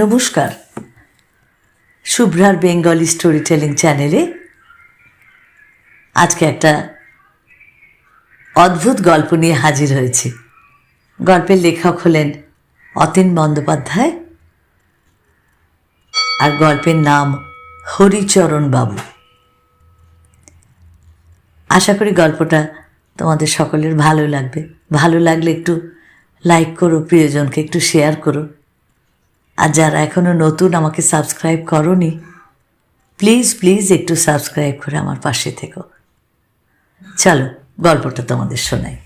নমস্কার। শুভ্রার Bengali story telling চ্যানেলে আজকে একটা অদ্ভুত গল্প নিয়ে হাজির হয়েছি। গল্পের লেখক হলেন অতীন বন্দ্যোপাধ্যায় আর গল্পের নাম হরিচরণ বাবু। আশা করি গল্পটা তোমাদের সকলের ভালো লাগবে। ভালো লাগলে একটু লাইক করো, প্রিয়জনকে একটু শেয়ার করো। আর যারা এখনও নতুন আমাকে সাবস্ক্রাইব করনি প্লিজ প্লিজ একটু সাবস্ক্রাইব করে আমার পাশে থেকো। চলো, গল্পটা তোমাদের শোনাই।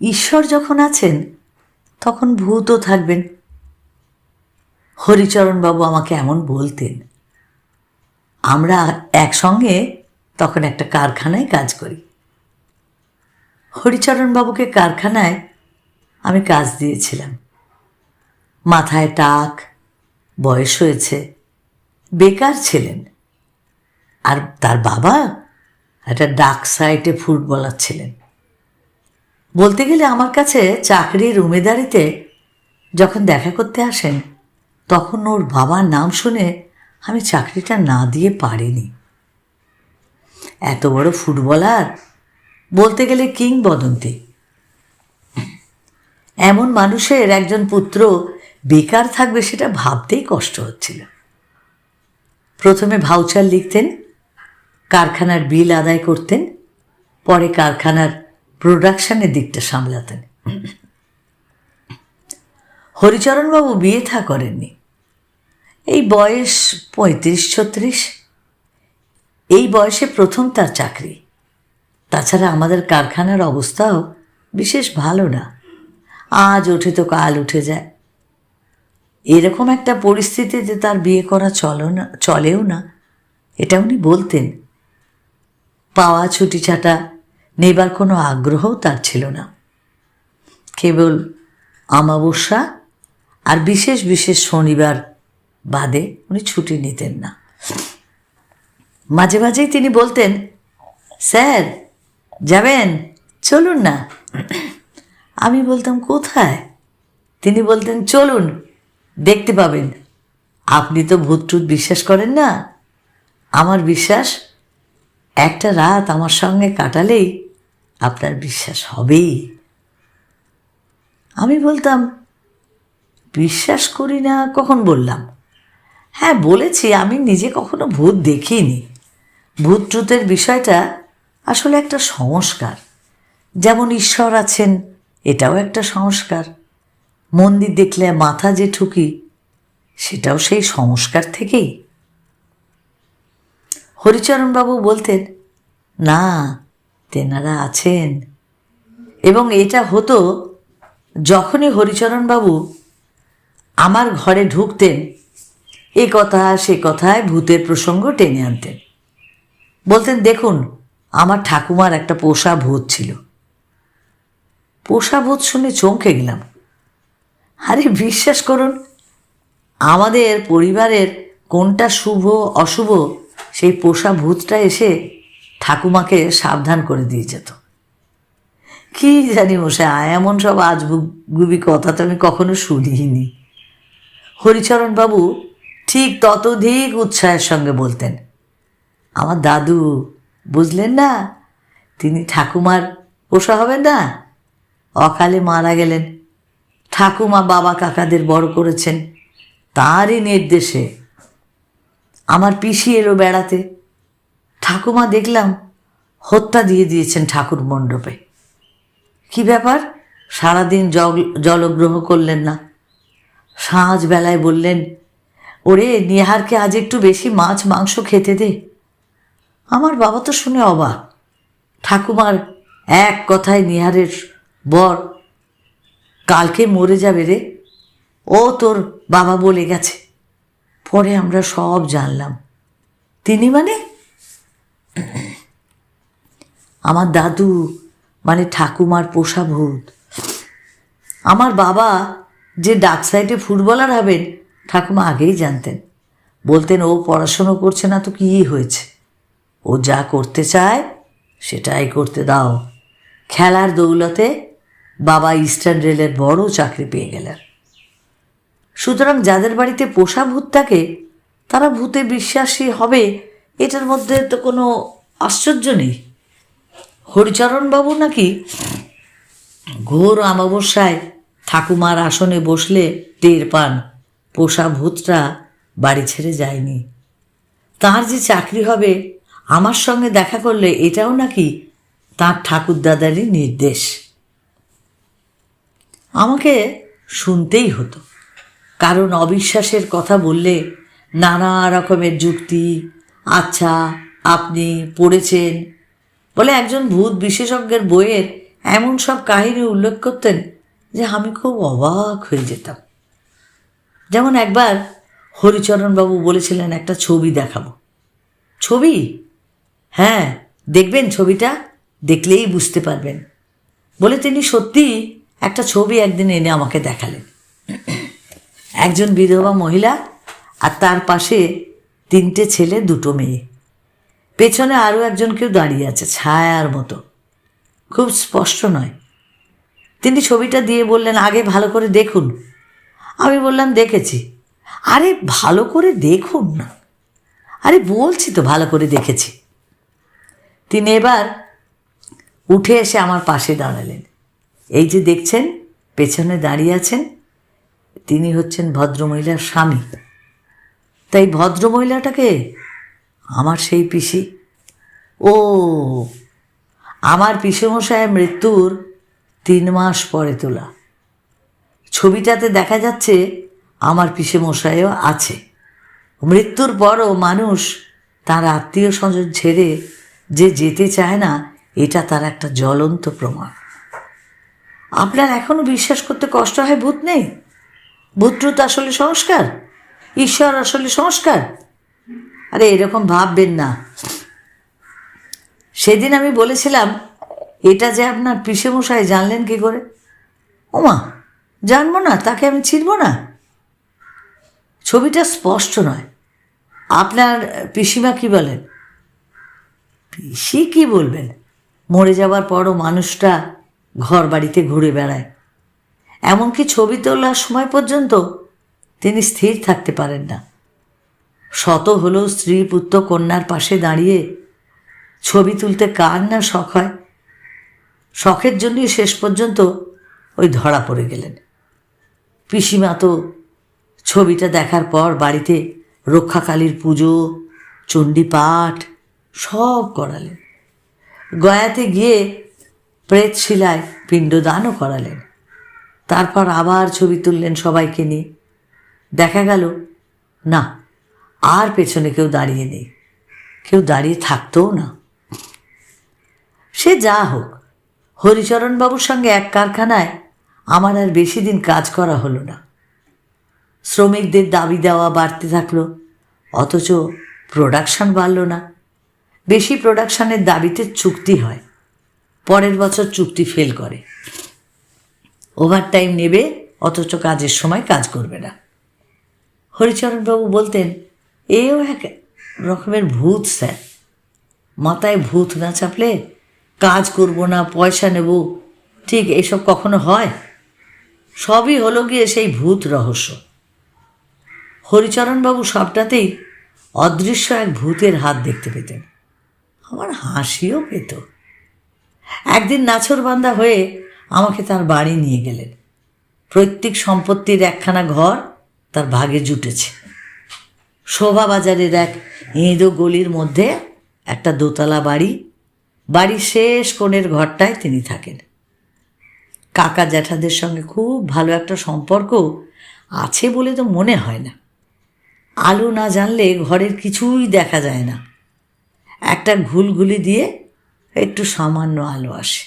ঈশ্বর যখন আছেন, তখন ভূতও থাকবেন। হরিচরণবাবু আমাকে এমন বলতেন, আমরা একসঙ্গে তখন একটা কারখানায় কাজ করি। হরিচরণবাবুকে কারখানায় আমি কাজ দিয়েছিলাম। মাথায় টাক, বয়স হয়েছে, বেকার ছিলেন। আর তার বাবা একটা ডাক সাইটে ফুটবলার ছিলেন। বলতে গেলে আমার কাছে চাকরির উমেদারিতে যখন দেখা করতে আসেন, তখন ওর বাবার নাম শুনে আমি চাকরিটা না দিয়ে পারিনি। এত বড় ফুটবলার, বলতে গেলে কিংবদন্তি। এমন মানুষের একজন পুত্র বেকার থাকবে সেটা ভাবতেই কষ্ট হচ্ছিল। প্রথমে ভাউচার লিখতেন, কারখানার বিল আদায় করতেন, পরে কারখানার প্রোডাকশনের দিকটা সামলাতেন। হরিচরণবাবু বিয়ে থা করেননি। এই বয়স পঁয়ত্রিশ ছত্রিশ এই বয়সে প্রথম তার চাকরি। তাছাড়া আমাদের কারখানার অবস্থাও বিশেষ ভালো না। আজ ওঠে তো কাল উঠে যায়। এরকম একটা পরিস্থিতিতে তার বিয়ে করা চলো না, চলেও না, এটা উনি বলতেন। পাওয়া, ছুটি, ছাটা নেবার কোনো আগ্রহও তার ছিল না। কেবল আমাবস্যা আর বিশেষ বিশেষ শনিবার বাদে উনি ছুটি নিতেন না। মাঝে মাঝেই তিনি বলতেন, স্যার, যাবেন? চলুন না। আমি বলতাম, কোথায়? তিনি বলতেন, চলুন। দেখতে পাবেন। আপনি তো ভূত টুত বিশ্বাস করেন না। আমার বিশ্বাস, একটা রাত আমার সঙ্গে কাটালেই আপনার বিশ্বাস হবেই। আমি বলতাম, বিশ্বাস করি না, কখন বললাম? হ্যাঁ বলেছি, আমি নিজে কখনো ভূত দেখিনি। ভূত ট্রুতের বিষয়টা আসলে একটা সংস্কার। যেমন ঈশ্বর আছেন, এটাও একটা সংস্কার। মন্দির দেখলে মাথা যে ঠুকি, সেটাও সেই সংস্কার থেকেই। হরিচরণবাবু বলতেন, না, তেনারা আছেন। এবং এটা হতো যখনই হরিচরণবাবু আমার ঘরে ঢুকতেন, এ কথা, সে কথায় ভূতের প্রসঙ্গ টেনে আনতেন। বলতেন, দেখুন, আমার ঠাকুমার একটা পোষা ভূত ছিল। পোষা ভূত শুনে চমকে গেলাম। আরে বিশ্বাস করুন, আমাদের পরিবারের কোনটা শুভ, অশুভ, সেই পোষা ভূতটা এসে ঠাকুমাকে সাবধান করে দিয়ে যেত। কি জানি মশাই, এমন সব আজগুবি কথা তো আমি কখনো শুনিনি। হরিচরণবাবু ঠিক ততধিক উৎসাহের সঙ্গে বলতেন, আমার দাদু, বুঝলেন না, তিনি ঠাকুমার পোষা হবেন না? অকালে মারা গেলেন। ঠাকুমা বাবা কাকাদের বড় করেছেন। তারই নির্দেশে আমার পিসি এলো বেড়াতে। ঠাকুমা দেখলাম হত্যা দিয়ে দিয়েছেন ঠাকুর মণ্ডপে। কি ব্যাপার? সারাদিন জল, জলগ্রহ করলেন না। সাঁঝ বেলায় বললেন, ওরে, নিহারকে আজ একটু বেশি মাছ, মাংস খেতে দে। আমার বাবা তো শুনে অবাক। ঠাকুমার এক কথায় নিহারের বর কালকে মরে যাবে রে। ও তোর বাবা বলে গেছে। পরে আমরা সব জানলাম। তিনি মানে? আমার দাদু মানে ঠাকুমার পোষা ভূত। আমার বাবা যে ডাক সাইডে ফুটবলার হবেন, ঠাকুমা আগেই জানতেন। বলতেন, ও পড়াশুনো করছে না তো কী হয়েছে? ও যা করতে চায়, সেটাই করতে দাও। খেলার দৌলতে বাবা ইস্টার্ন রেলের বড় চাকরি পেয়ে গেলেন। সুতরাং যাদের বাড়িতে পোষা ভূত থাকে, তারা ভূতে বিশ্বাসী হবে, এটার মধ্যে তো কোনো আশ্চর্য নেই। হরিচরণবাবু নাকি ঘোর অমাবস্যায় ঠাকুমার আসনে বসলে টের পান, পোষা ভূতটা বাড়ি ছেড়ে যায়নি। তার যে চাকরি হবে, আমার সঙ্গে দেখা করলে এটাও নাকি তার ঠাকুরদাদারই নির্দেশ। আমাকে শুনতেই হতো। কারণ অবিশ্বাসের কথা বললে নানা রকমের যুক্তি আচ্ছা আপনি পড়েছেন বলে একজন ভূত বিশেষজ্ঞের বইয়ের এমন সব কাহিনী উল্লেখ করতেন যে আমি খুব অবাক হয়ে যেতাম। যেমন একবার হরিচরণবাবু বলেছিলেন, একটা ছবি দেখাবো। ছবি? হ্যাঁ দেখবেন ছবিটা, দেখলেই বুঝতে পারবেন। বলে তিনি সত্যি একটা ছবি একদিন এনে আমাকে দেখালেন। একজন বিধবা মহিলা আর তার পাশে তিনটে ছেলে, দুটো মেয়ে। পেছনে আরও একজন কেউ দাঁড়িয়ে আছে, ছায়ার মতো। খুব স্পষ্ট নয়। তিনি ছবিটা দিয়ে বললেন, আগে ভালো করে দেখুন। আমি বললাম, দেখেছি। আরে, ভালো করে দেখুন না? আরে, বলছি তো, ভালো করে দেখেছি। তিনি এবার উঠে এসে আমার পাশে দাঁড়ালেন। এই যে দেখছেন, পেছনে দাঁড়িয়ে আছেন, তিনি হচ্ছেন ভদ্রমহিলার স্বামী। তাই ভদ্রমহিলাটাকে আমার সেই পিসি। ও, আমার পিসেমশায়ের মৃত্যুর তিন মাস পরে তোলা। ছবিটাতে দেখা যাচ্ছে আমার পিসেমশাইও আছে। মৃত্যুর পরও মানুষ তার আত্মীয় স্বজন ছেড়ে যে যেতে চায় না, এটা তার একটা জ্বলন্ত প্রমাণ। আপনার এখনও বিশ্বাস করতে কষ্ট হয় ভূত নেই? ভূতরূত আসলে সংস্কার? ঈশ্বর আসলে সংস্কার? আরে এরকম ভাববেন না। সেদিন আমি বলেছিলাম, এটা যে আপনার পিসেমশাই জানলেন কি করে? ওমা, জানব না, তাকে আমি চিনব না। ছবিটা স্পষ্ট নয়। আপনার পিসিমা কি বলেন? পিসি কি বলবেন? মরে যাওয়ার পরও মানুষটা ঘর বাড়িতে ঘুরে বেড়ায়। এমনকি ছবি তোলার সময় পর্যন্ত তিনি স্থির থাকতে পারেন না। শত হলেও স্ত্রী পুত্র কন্যার পাশে দাঁড়িয়ে ছবি তুলতে কার না শখ হয়, শখের জন্যই শেষ পর্যন্ত ওই ধরা পড়ে গেলেন। পিসিমা তো ছবিটা দেখার পর বাড়িতে রক্ষাকালীর পুজো চণ্ডী পাঠ সব করালেন। গয়াতে গিয়ে প্রেতশিলায় পিণ্ডদানও করালেন। তারপর আবার ছবি তুললেন সবাইকে নিয়ে। দেখা গেল, না, আর পেছনে কেউ দাঁড়িয়ে নেই। কেউ দাঁড়িয়ে থাকতেও না। সে যা হোক, হরিচরণবাবুর সঙ্গে এক কারখানায় আমার আর বেশি দিন কাজ করা হলো না। শ্রমিকদের দাবি দেওয়া বাড়তে থাকল, অথচ প্রোডাকশন বাড়ল না। বেশি প্রোডাকশনের দাবিতে চুক্তি হয়। পরের বছর চুক্তি ফেল করে। ওভারটাইম নেবে, অথচ কাজের সময় কাজ করবে না। হরিচরণবাবু বলতেন, এও এক রকমের ভূত, স্যার। মাথায় ভূত না চাপলে কাজ করব না, পয়সা নেব। ঠিক এসব কখনো হয়? সবই হলো গিয়ে সেই ভূত রহস্য। হরিচরণবাবু সবটাতেই অদৃশ্য এক ভূতের হাত দেখতে পেতেন। আমার হাসিও পেত। একদিন নাছরবান্দা হয়ে আমাকে তার বাড়ি নিয়ে গেলেন। প্রত্যেক সম্পত্তির একখানা ঘর তার ভাগে জুটেছে। শোভা বাজারের এক ইঁদো গলির মধ্যে একটা দোতলা বাড়ি, বাড়ির শেষ কোণের ঘরটায় তিনি থাকেন। কাকা জ্যাঠাদের সঙ্গে খুব ভালো একটা সম্পর্ক আছে বলে তো মনে হয় না। আলো না জানলে ঘরের কিছুই দেখা যায় না। একটা ঘুলঘুলি দিয়ে একটু সামান্য আলো আসে।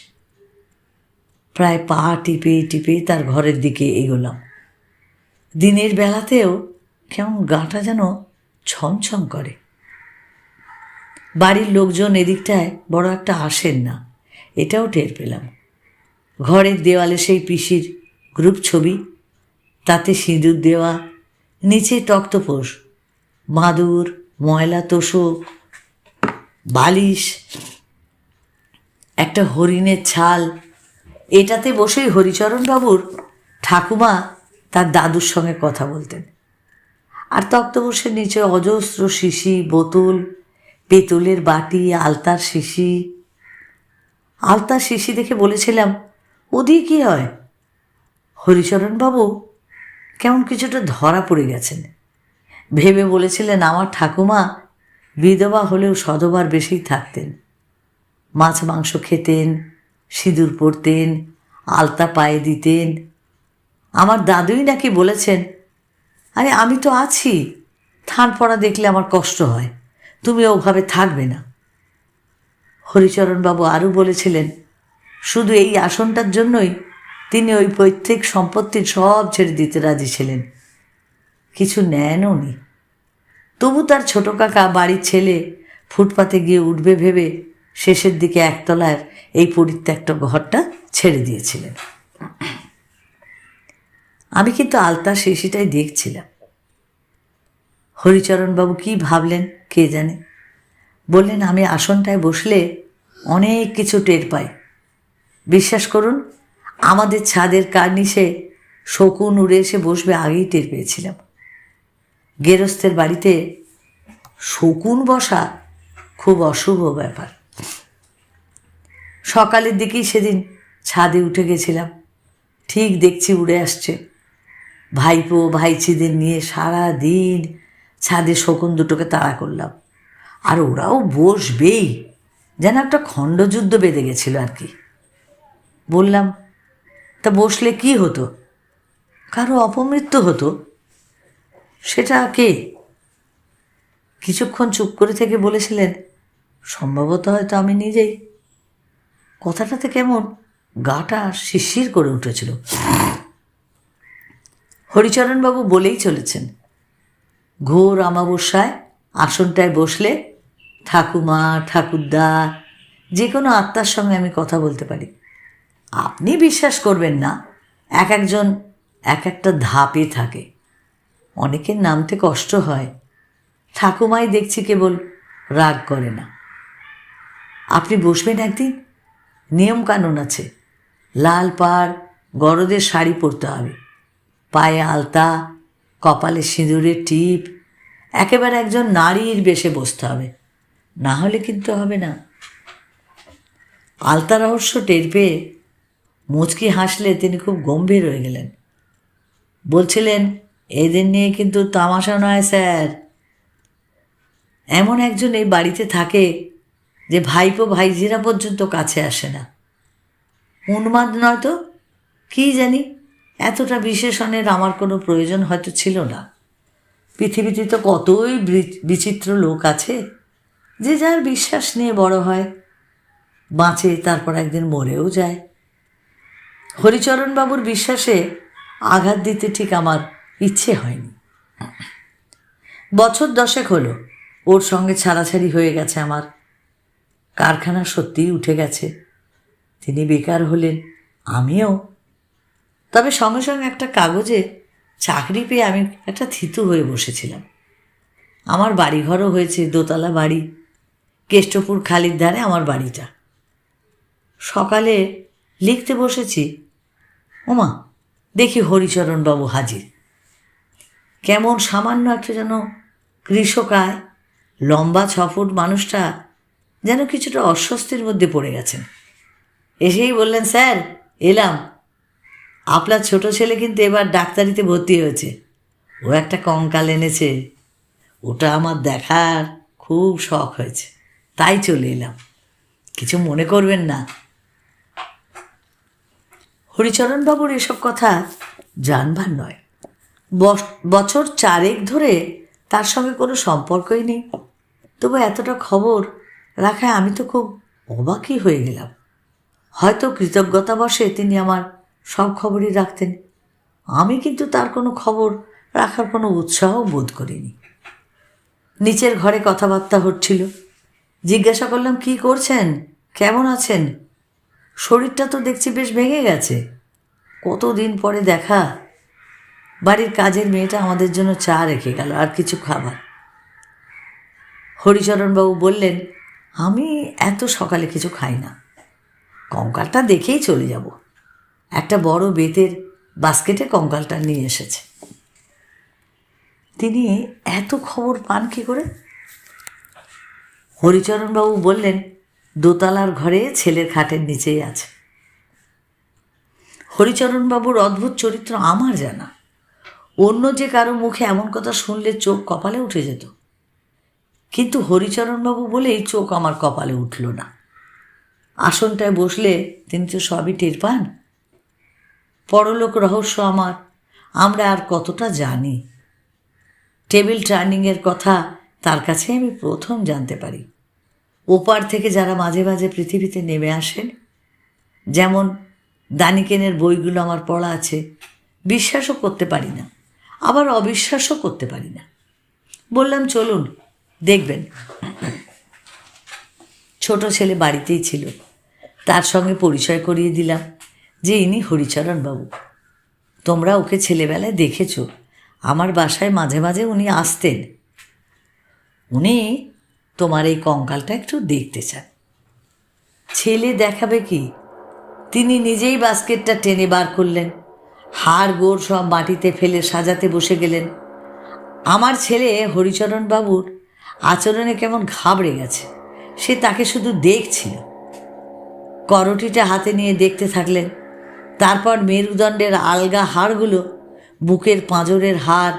প্রায় পা টিপে টিপে তার ঘরের দিকে এগোলাম। দিনের বেলাতেও কেমন গাটা যেন ছমছম করে। বাড়ির লোকজন এদিকটায় বড় একটা আসেন না, এটাও টের পেলাম। ঘরের দেওয়ালে সেই পিসির গ্রুপ ছবি, তাতে সিঁদুর দেওয়া, নিচে টক্তপোষ মাদুর, ময়লা, তোষক, বালিশ একটা হরিণের ছাল। এটাতে বসেই হরিচরণবাবুর ঠাকুমা তার দাদুর সঙ্গে কথা বলতেন। আর তক্তবর্ষের নিচে অজস্র শিশি, বোতল, পেতলের বাটি, আলতার শিশি। আলতার শিশি দেখে বলেছিলাম ওদিকে কী হয়? হরিচরণবাবু কেমন কিছুটা ধরা পড়ে গেছেন। ভেবে বলেছিলেন, আমার ঠাকুমা বিধবা হলেও সধবার বেশি থাকতেন। মাছ মাংস খেতেন, সিঁদুর পরতেন, আলতা পায়ে দিতেন। আমার দাদুই নাকি বলেছেন, আরে, আমি তো আছি। থান পড়া দেখলে আমার কষ্ট হয়, তুমি ওভাবে থাকবে না। হরিচরণবাবু আরও বলেছিলেন, শুধু এই আসনটার জন্যই তিনি ওই পৈতৃক সম্পত্তির সব ছেড়ে দিতে রাজি ছিলেন। কিছু নেনও নি তবু তার ছোট কাকা, বাড়ির ছেলে ফুটপাতে গিয়ে উঠবে ভেবে শেষের দিকে একতলার এই পরিত্যক্ত ঘরটা ছেড়ে দিয়েছিলেন। আমি কিন্তু আলতা শিশিটাই দেখছিলাম। হরিচরণবাবু কি ভাবলেন কে জানে? বললেন, আমি আসনটায় বসলে অনেক কিছু টের পাই। বিশ্বাস করুন, আমাদের ছাদের কার্নিশে শকুন উড়ে এসে বসবে আগেই টের পেয়েছিলাম। গেরস্থের বাড়িতে শকুন বসা খুব অশুভ ব্যাপার। সকালের দিকেই সেদিন ছাদে উঠে গেছিলাম। ঠিক দেখছি উড়ে আসছে। ভাইপো ভাইচিদের নিয়ে সারা দিন ছাদে শকুন দুটোকে তাড়া করলাম। আর ওরাও বসবেই। যেন একটা খণ্ডযুদ্ধ বেঁধে গেছিল আর কি। বললাম, তা বসলে কি হতো? কারও অপমৃত্যু হতো? সেটা কে? কিছুক্ষণ চুপ করে থেকে বলেছিলেন, সম্ভবত হয়তো আমি নিজেই। কথাটাতে কেমন? গাটা শিরশির করে উঠেছিল। হরিচরণবাবু বলেই চলেছেন, ঘোর আমাবস্যায় আসনটায় বসলে ঠাকুমা, ঠাকুরদা যে কোনো আত্মার সঙ্গে আমি কথা বলতে পারি। আপনি বিশ্বাস করবেন না, এক একজন এক একটা ধাপে থাকে। অনেকের নামতে কষ্ট হয়। ঠাকুমাই দেখছি কেবল রাগ করে না। আপনি বসবেন একদিন? নিয়ম কানুন আছে। লাল পাড়, গরদের শাড়ি পরতে হবে। পায়ে আলতা, কপালে সিঁদুরের টিপ, একেবারে একজন নারীর বেশে বসতে হবে। না হলে কিন্তু হবে না। আলতা রহস্য টের পেয়ে মুচকি হাসলে তিনি খুব গম্ভীর হয়ে গেলেন। বলছিলেন, এদের নিয়ে কিন্তু তামাশা নয় স্যার। এমন একজন এই বাড়িতে থাকে যে ভাইপো ভাইজিরা পর্যন্ত কাছে আসে না। উন্মাদ নয় তো? কী জানি? এতটা বিশেষণের আমার কোনো প্রয়োজন হয়তো ছিল না। পৃথিবীতে তো কতই বিচিত্র লোক আছে, যে যার বিশ্বাস নিয়ে বড় হয়, বাঁচে, তারপর একদিন মরেও যায়। হরিচরণবাবুর বিশ্বাসে আঘাত দিতে ঠিক আমার ইচ্ছে হয়নি। বছর দশেক হলো, ওর সঙ্গে ছাড়াছাড়ি হয়ে গেছে আমার। কারখানা সত্যিই উঠে গেছে। তিনি বেকার হলেন, আমিও। তবে সঙ্গে সঙ্গে একটা কাগজে চাকরি পেয়ে আমি একটা থিতু হয়ে বসেছিলাম। আমার বাড়িঘরও হয়েছে, দোতলা বাড়ি, কেষ্টপুর খালির ধারে আমার বাড়িটা। সকালে লিখতে বসেছি, ওমা, দেখি হরিচরণবাবু হাজির। কেমন সামান্য একটা যেন কৃষকায় লম্বা ছ ফুট মানুষটা যেন কিছুটা অস্বস্তির মধ্যে পড়ে গেছেন। এসেই বললেন, স্যার, এলাম। আপনার ছোট ছেলে কিন্তু এবার ডাক্তারিতে ভর্তি হয়েছে। ও একটা কঙ্কাল এনেছে। ওটা আমার দেখার খুব শখ হয়েছে। তাই চলে এলাম। কিছু মনে করবেন না। হরিচরণবাবুর এসব কথা জানবার নয়। বছর চারেক ধরে তার সঙ্গে কোনো সম্পর্কই নেই। তবু এতটা খবর রাখায় আমি তো খুব অবাকই হয়ে গেলাম। হয়তো কৃতজ্ঞতাবশে তিনি আমার সব খবরই রাখতেন। আমি কিন্তু তার কোনো খবর রাখার কোনো উৎসাহ বোধ করিনি। নিচের ঘরে কথাবার্তা হচ্ছিল। জিজ্ঞাসা করলাম, কি করছেন? কেমন আছেন? শরীরটা তো দেখছি বেশ ভেঙে গেছে। কতদিন পরে দেখা? বাড়ির কাজের মেয়েটা আমাদের জন্য চা রেখে গেল আর কিছু খাবার। হরিচরণবাবু বললেন আমি এত সকালে কিছু খাই না। কঙ্কালটা দেখেই চলে যাব। একটা বড় বেতের বাস্কেটে কঙ্কালটা নিয়ে এসেছে। তিনি এত খবর পান কী করে? হরিচরণবাবু বললেন, দোতলার ঘরে ছেলের খাটের নিচেই আছে। হরিচরণবাবুর অদ্ভুত চরিত্র আমার জানা। অন্য যে কারও মুখে এমন কথা শুনলে চোখ কপালে উঠে যেত। কিন্তু হরিচরণবাবু বলেই চোখ আমার কপালে উঠল না। আসনটায় বসলে তিনি তো সবই টের পান। পরলোক রহস্য আমার, আমরা আর কতটা জানি। টেবিল টার্নিংয়ের কথা তার কাছে আমি প্রথম জানতে পারি। ওপার থেকে যারা মাঝে মাঝে পৃথিবীতে নেমে আসেন, যেমন দানিকেনের বইগুলো আমার পড়া আছে, বিশ্বাসও করতে পারি না, আবার অবিশ্বাসও করতে পারি না। বললাম, চলুন দেখবেন। ছোট ছেলে বাড়িতেই ছিল। তার সঙ্গে পরিচয় করিয়ে দিলাম যে ইনি হরিচরণ বাবু। তোমরা ওকে ছেলেবেলায় দেখেছ। আমার বাসায় মাঝে মাঝে উনি আসতেন। উনি তোমার এই কঙ্কালটা একটু দেখতে চান। ছেলে দেখাবে কি? তিনি নিজেই বাস্কেটটা টেনে বার করলেন। হাড় গোড় সব মাটিতে ফেলে সাজাতে বসে গেলেন। আমার ছেলে হরিচরণ বাবুর আচরণে কেমন ঘাবড়ে গেছে, সে তাকে শুধু দেখছিল। করটিটা হাতে নিয়ে দেখতে থাকলেন। তারপর মেরুদণ্ডের আলগা হাড়গুলো, বুকের পাঁজরের হাড়,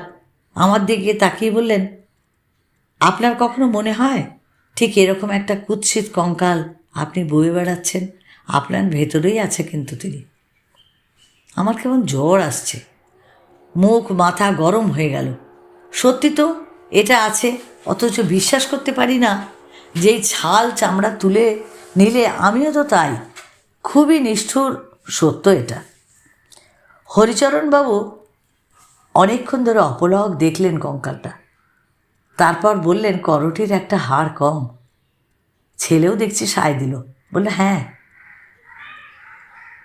আমার দিকে তাকিয়ে বললেন, আপনার কখনো মনে হয় ঠিক এরকম একটা কুৎসিত কঙ্কাল আপনি বয়ে বেড়াচ্ছেন? আপনার ভেতরেই আছে কিন্তু তিনি। আমার কেমন জ্বর আসছে। মুখ, মাথা গরম হয়ে গেল। সত্যি তো এটা আছে। অথচ বিশ্বাস করতে পারি না, যেই ছাল চামড়া তুলে নিলে আমিও তো তাই। খুবই নিষ্ঠুর সত্য এটা। হরিচরণবাবু অনেকক্ষণ ধরে অপলক দেখলেন কঙ্কালটা। তারপর বললেন, করটির একটা হাড় কম। ছেলেও দেখছি সায় দিল। বলল হ্যাঁ।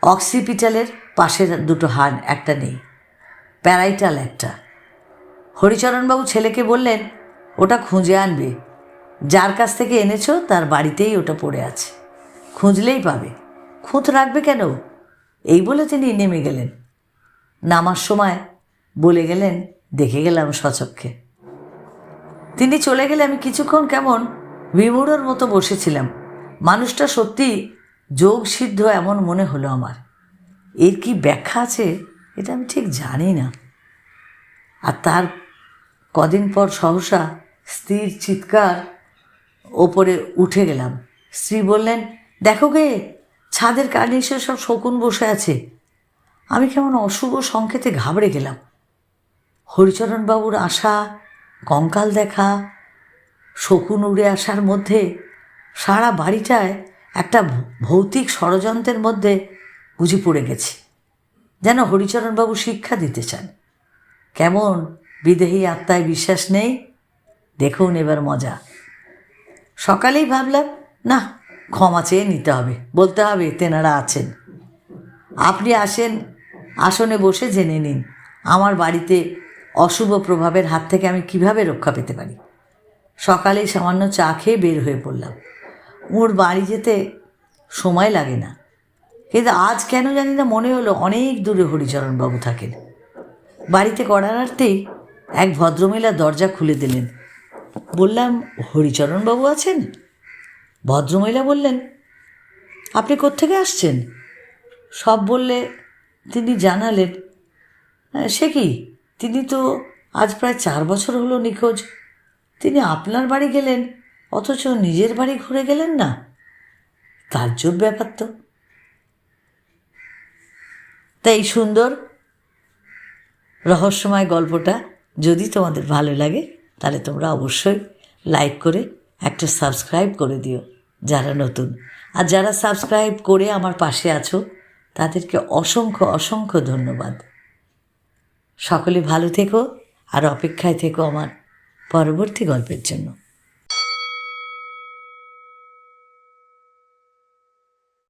অক্সিপিটালের পাশের দুটো হাড়, একটা নেই। প্যারাইটাল একটা। হরিচরণবাবু ছেলেকে বললেন, ওটা খুঁজে আনবে। যার কাছ থেকে এনেছো, তার বাড়িতেই ওটা পড়ে আছে। খুঁজলেই পাবে। খুঁত রাখবে কেন? এই বলে তিনি নেমে গেলেন। নামার সময় বলে গেলেন, দেখে গেলাম সচক্ষে। তিনি চলে গেলে আমি কিছুক্ষণ কেমন বিমূঢ়র মতো বসেছিলাম। মানুষটা সত্যি যোগ সিদ্ধ এমন মনে হলো আমার। এর কি ব্যাখ্যা আছে, এটা আমি ঠিক জানি না। আর তার কদিন পর সহসা স্ত্রীর চিৎকার ওপরে উঠে গেলাম। স্ত্রী বললেন, দেখো গে, ছাদের কার্নিশে সব শকুন বসে আছে। আমি কেমন অশুভ সংকেতে ঘাবড়ে গেলাম। হরিচরণবাবুর আশা, কঙ্কাল দেখা, শকুন উড়ে আসার মধ্যে সারা বাড়িটায় একটা ভৌতিক ষড়যন্ত্রের মধ্যে বুঝি পড়ে গেছি। যেন হরিচরণবাবু শিক্ষা দিতে চান। কেমন বিদেহী আত্মায় বিশ্বাস নেই, দেখুন এবার মজা। সকালেই ভাবলাম, না, ক্ষমা চেয়ে নিতে হবে, বলতে হবে তেনারা আছেন। আপনি আসেন, আসনে বসে জেনে নিন, আমার বাড়িতে অশুভ প্রভাবের হাত থেকে আমি কীভাবে রক্ষা পেতে পারি? সকালেই সামান্য চা খেয়ে বের হয়ে পড়লাম। ওর বাড়ি যেতে সময় লাগে না। কিন্তু আজ কেন জানি না মনে হলো অনেক দূরে হরিচরণবাবু থাকেন। বাড়িতে করারার্থেই এক ভদ্রমহিলা দরজা খুলে দিলেন। বললাম হরিচরণবাবু আছেন? ভদ্রমহিলা বললেন, আপনি কোত্থেকে আসছেন? সব বললে, তিনি জানালেন। সে কি? তিনি তো আজ প্রায় চার বছর হলো নিখোঁজ। তিনি আপনার বাড়ি গেলেন, অথচ নিজের বাড়ি ঘুরে গেলেন না? তাজ্জব ব্যাপার তো। তাই সুন্দর? রহস্যময় গল্পটা। যদি তোমাদের ভালো লাগে, তাহলে তোমরা অবশ্যই লাইক করে একটা সাবস্ক্রাইব করে দিও যারা নতুন। আর যারা সাবস্ক্রাইব করে আমার পাশে আছো, তাদেরকে অসংখ্য অসংখ্য ধন্যবাদ। সকলে ভালো থেকো আর অপেক্ষায় থেকো আমার পরবর্তী গল্পের জন্য।